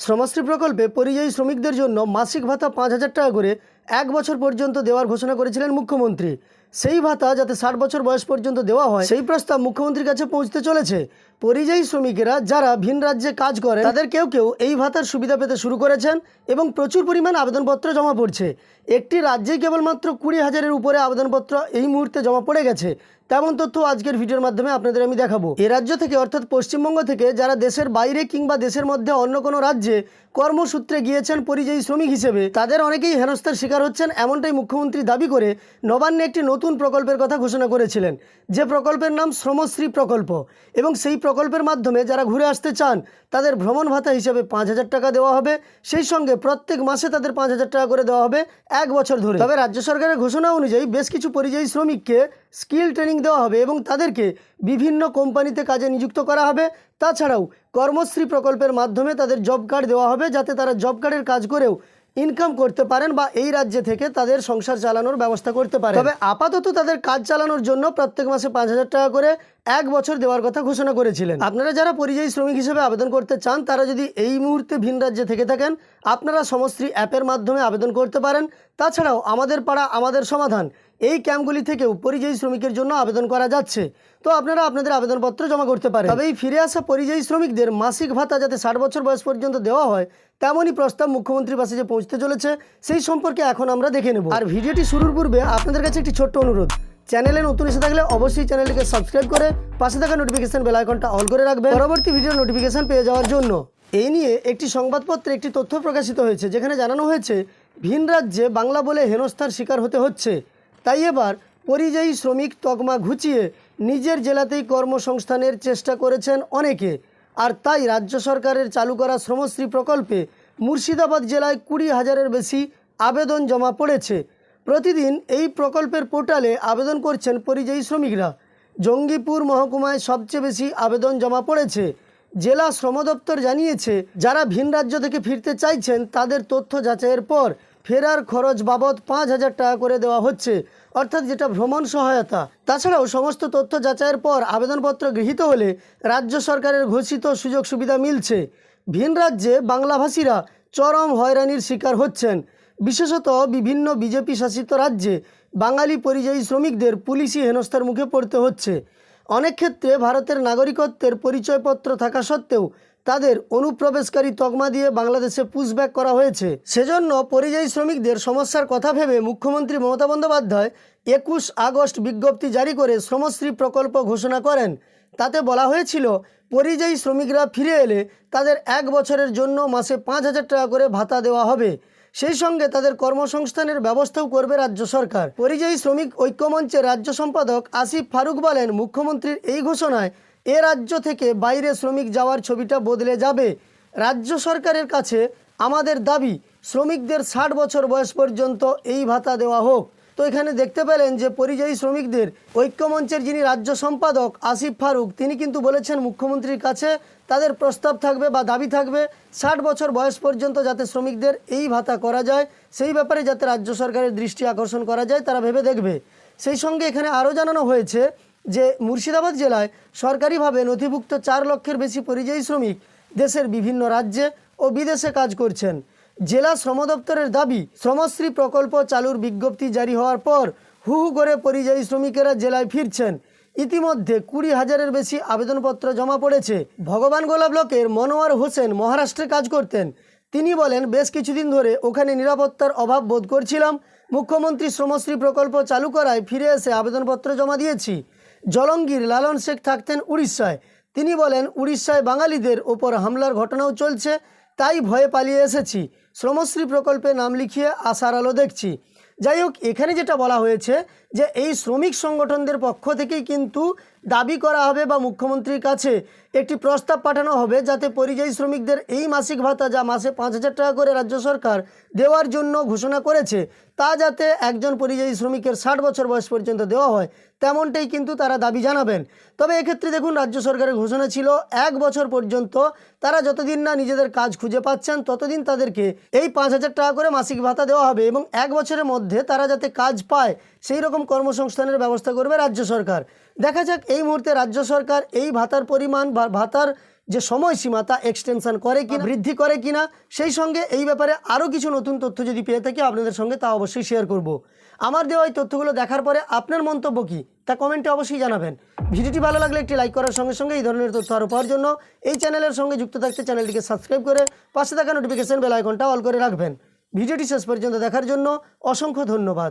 শ্রমশ্রী প্রকল্পে পরিযায়ী শ্রমিকদের জন্য মাসিক ভাতা পাঁচ হাজার টাকা করে এক বছর পর্যন্ত দেওয়ার ঘোষণা করেছিলেন মুখ্যমন্ত্রী। সেই ভাতা যাতে ষাট বছর বয়স পর্যন্ত দেওয়া হয়, সেই প্রস্তাব মুখ্যমন্ত্রীর কাছে পৌঁছতে চলেছে। পরিযায়ী শ্রমিকেরা যারা ভিন রাজ্যে কাজ করে তাদের কেউ কেউ এই ভাতার সুবিধা পেতে শুরু করেছেন এবং প্রচুর পরিমাণ আবেদনপত্র জমা পড়ছে। একটি রাজ্যে কেবলমাত্র কুড়ি হাজারের উপরে আবেদনপত্র এই মুহূর্তে জমা পড়ে গেছে। তেমন তথ্য আজকের ভিডিওর মাধ্যমে আপনাদের আমি দেখাবো। এ রাজ্য থেকে, অর্থাৎ পশ্চিমবঙ্গ থেকে, যারা দেশের বাইরে কিংবা দেশের মধ্যে অন্য কোনো রাজ্যে কর্মসূত্রে গিয়েছেন পরিযায়ী শ্রমিক হিসেবে, তাদের অনেকেই হেনস্থার শিকার হচ্ছেন, এমনটাই মুখ্যমন্ত্রী দাবি করে। নবান্নে একটি নতুন প্রকল্পের কথা ঘোষণা করেছিলেন। যে প্রকল্পের নাম শ্রমশ্রী প্রকল্প এবং সেই প্রকল্পের মাধ্যমে যারা ঘুরে আসতে চান, তাদের ভ্রমণ ভাতা হিসেবে পাঁচ হাজার টাকা দেওয়া হবে। সেই সঙ্গে প্রত্যেক মাসে তাদের পাঁচ হাজার টাকা করে দেওয়া হবে এক বছর ধরে। তবে রাজ্য সরকারের ঘোষণা অনুযায়ী বেশ কিছু পরিযায়ী শ্রমিককে স্কিল ট্রেনিং দেওয়া হবে এবং তাদেরকে বিভিন্ন কোম্পানিতে কাজে নিযুক্ত করা হবে। তাছাড়াও কর্মশ্রী প্রকল্পের মাধ্যমে তাদের জব কার্ড দেওয়া হবে, যাতে তারা জব কার্ডের কাজ করেও ইনকাম করতে পারেন বা এই রাজ্যে থেকে তাদের সংসার চালানোর ব্যবস্থা করতে পারে তবে আপাতত তাদের কাজ চালানোর জন্য প্রত্যেক মাসে পাঁচ হাজার টাকা করে এক বছর দেওয়ার কথা ঘোষণা করেছিলেন। আপনারা যারা পরিযায়ী শ্রমিক হিসেবে আবেদন করতে চান, তারা যদি এই মুহূর্তে ভিন রাজ্যে থেকে থাকেন, আপনারা সমশ্রী অ্যাপের মাধ্যমে আবেদন করতে পারেন। তাছাড়াও আমাদের পাড়া, আমাদের সমাধান, এই ক্যাম্পগুলি থেকেও পরিযায়ী শ্রমিকের জন্য আবেদন করা যাচ্ছে। তো আপনারা আপনাদের আবেদনপত্র জমা করতে পারেন। তবে এই ফিরে আসা পরিযায়ী শ্রমিকদের মাসিক ভাতা যাতে ষাট বছর বয়স পর্যন্ত দেওয়া হয়, তেমনই প্রস্তাব মুখ্যমন্ত্রীর পাশে যে পৌঁছতে চলেছে, সেই সম্পর্কে এখন আমরা দেখে নেব। আর ভিডিওটি শুরুর পূর্বে আপনাদের কাছে একটি ছোট্ট অনুরোধ। চ্যানেলে নতুন এসে থাকলে অবশ্যই চ্যানেলটিকে সাবস্ক্রাইব করে পাশে থাকা নোটিফিকেশন বেল আইকনটা অল করে রাখবেন। পরবর্তী ভিডিওর নোটিফিকেশন পেয়ে যাওয়ার জন্য। এই নিয়ে একটি সংবাদপত্রে একটি তথ্য প্রকাশিত হয়েছে, যেখানে জানানো হয়েছে, ভিন রাজ্যে বাংলা বলে হেনস্থার শিকার হতে হচ্ছে। তাই এবার পরিযায়ী শ্রমিক তকমা ঘুচিয়ে নিজের জেলাতেই কর্মসংস্থানের চেষ্টা করেছেন অনেকে। আর তাই রাজ্য সরকারের চালু করা শ্রমশ্রী প্রকল্পে মুর্শিদাবাদ জেলায় কুড়ি হাজারের বেশি আবেদন জমা পড়েছে। প্রতিদিন এই প্রকল্পের পোর্টালে আবেদন করছেন পরিযায়ী শ্রমিকরা। জঙ্গিপুর মহকুমায় সবচেয়ে বেশি আবেদন জমা পড়েছে। জেলা শ্রম দপ্তর জানিয়েছে, যারা ভিন রাজ্য থেকে ফিরতে চাইছেন, তাদের তথ্য যাচাইয়ের পর ফেরার খরচ বাবদ পাঁচ হাজার টাকা করে দেওয়া হচ্ছে, অর্থাৎ যেটা ভ্রমণ সহায়তা। তাছাড়াও সমস্ত তথ্য যাচাইয়ের পর আবেদনপত্র গৃহীত হলে রাজ্য সরকারের ঘোষিত সুযোগ সুবিধা মিলছে। ভিন রাজ্যে বাংলাভাষীরা চরম হয়রানির শিকার হচ্ছেন। বিশেষত বিভিন্ন বিজেপি শাসিত রাজ্যে বাঙালি পরিযায়ী শ্রমিকদের পুলিশি হেনস্থার মুখে পড়তে হচ্ছে। অনেক ক্ষেত্রে ভারতের নাগরিকত্বের পরিচয়পত্র থাকা সত্ত্বেও তাদের অনুপ্রবেশকারী তকমা দিয়ে বাংলাদেশে পুশব্যাক করা হয়েছে। সেজন্য পরিযায়ী শ্রমিকদের সমস্যার কথা ভেবে মুখ্যমন্ত্রী মমতা বন্দ্যোপাধ্যায় একুশ আগস্ট বিজ্ঞপ্তি জারি করে শ্রমশ্রী প্রকল্প ঘোষণা করেন। তাতে বলা হয়েছিল, পরিযায়ী শ্রমিকরা ফিরে এলে তাদের এক বছরের জন্য মাসে পাঁচ হাজার টাকা করে ভাতা দেওয়া হবে। সেই সঙ্গে তাদের কর্মসংস্থানের ব্যবস্থাও করবে রাজ্য সরকার। পরিযায়ী শ্রমিক ঐক্যমঞ্চের রাজ্য সম্পাদক আসিফ ফারুক বলেন, মুখ্যমন্ত্রীর এই ঘোষণায় এ রাজ্য থেকে বাইরে শ্রমিক যাওয়ার ছবিটা বদলে যাবে। রাজ্য সরকারের কাছে আমাদের দাবি, শ্রমিকদের ষাট বছর বয়স পর্যন্ত এই ভাতা দেওয়া হোক। তো এখানে দেখতে পেলেন যে পরিযায়ী শ্রমিকদের ঐক্যমঞ্চের যিনি রাজ্য সম্পাদক আসিফ ফারুক, তিনি কিন্তু বলেছেন মুখ্যমন্ত্রীর কাছে তাদের প্রস্তাব থাকবে বা দাবি থাকবে ষাট বছর বয়স পর্যন্ত যাতে শ্রমিকদের এই ভাতা করা যায়, সেই ব্যাপারে যাতে রাজ্য সরকারের দৃষ্টি আকর্ষণ করা যায়, তারা ভেবে দেখবে। সেই সঙ্গে এখানে আরও জানানো হয়েছে যে মুর্শিদাবাদ জেলায় সরকারিভাবে নথিভুক্ত চার লক্ষের বেশি পরিযায়ী শ্রমিক দেশের বিভিন্ন রাজ্যে ও বিদেশে কাজ করছেন। জেলা শ্রম দপ্তরের দাবি, শ্রমশ্রী প্রকল্প চালুর বিজ্ঞপ্তি জারি হওয়ার পর হু হু করে পরিযায়ী শ্রমিকেরা জেলায় ফিরছেন। ইতিমধ্যে কুড়ি হাজারের বেশি আবেদনপত্র জমা পড়েছে। ভগবান ভগবানগোলা ব্লকের মনোয়ার হোসেন মহারাষ্ট্রে কাজ করতেন। তিনি বলেন, বেশ কিছুদিন ধরে ওখানে নিরাপত্তার অভাব বোধ করছিলাম। মুখ্যমন্ত্রী শ্রমশ্রী প্রকল্প চালু করায় ফিরে এসে আবেদনপত্র জমা দিয়েছি। জলঙ্গির লালন শেখ থাকতেন উড়িষ্যায়। তিনি বলেন, উড়িষ্যায় বাঙালিদের ওপর হামলার ঘটনাও চলছে, তাই ভয়ে পালিয়ে এসেছি। শ্রমশ্রী প্রকল্পে নাম লিখিয়ে আশার আলো দেখছি। যাই হোক, এখানে যেটা বলা হয়েছে যে এই শ্রমিক সংগঠনদের পক্ষ থেকেই কিন্তু দাবি করা হবে বা মুখ্যমন্ত্রীর কাছে একটি প্রস্তাব পাঠানো হবে যাতে পরিযায়ী শ্রমিকদের এই মাসিক ভাতা যা মাসে পাঁচ হাজার টাকা করে রাজ্য সরকার দেওয়ার জন্য ঘোষণা করেছে, তা যাতে একজন পরিযায়ী শ্রমিকের ষাট বছর বয়স পর্যন্ত দেওয়া হয়, তেমনটাই কিন্তু তারা দাবি জানাবেন। তবে এক্ষেত্রে দেখুন, রাজ্য সরকারের ঘোষণা ছিল, এক বছর পর্যন্ত তারা যতদিন না নিজেদের কাজ খুঁজে পাচ্ছেন, ততদিন তাদেরকে এই পাঁচ হাজার টাকা করে মাসিক ভাতা দেওয়া হবে এবং এক বছরের মধ্যে তারা যাতে কাজ পায় সেই রকম কর্মসংস্থানের ব্যবস্থা করবে রাজ্য সরকার। দেখা যাক এই মুহূর্তে রাজ্য সরকার এই ভাতার পরিমাণ বা ভাতার যে সময়সীমা তা এক্সটেনশন করে কিনা, বৃদ্ধি করে কিনা, সেই সঙ্গে এই ব্যাপারে আরও কিছু নতুন তথ্য যদি পেয়ে থাকি আপনাদের সঙ্গে তা অবশ্যই শেয়ার করব। আমার দেওয়া এই তথ্যগুলো দেখার পরে আপনার মন্তব্য কী? তা কমেন্টে অবশ্যই জানাবেন। ভিডিওটি ভালো লাগলে একটি লাইক করার সঙ্গে সঙ্গে এই ধরনের তথ্য আরও পাওয়ার জন্য এই চ্যানেলের সঙ্গে যুক্ত থাকতে চ্যানেলটিকে সাবস্ক্রাইব করে পাশে থাকা নোটিফিকেশন বেল আইকনটা অল করে রাখবেন। ভিডিওটি শেষ পর্যন্ত দেখার জন্য অসংখ্য ধন্যবাদ।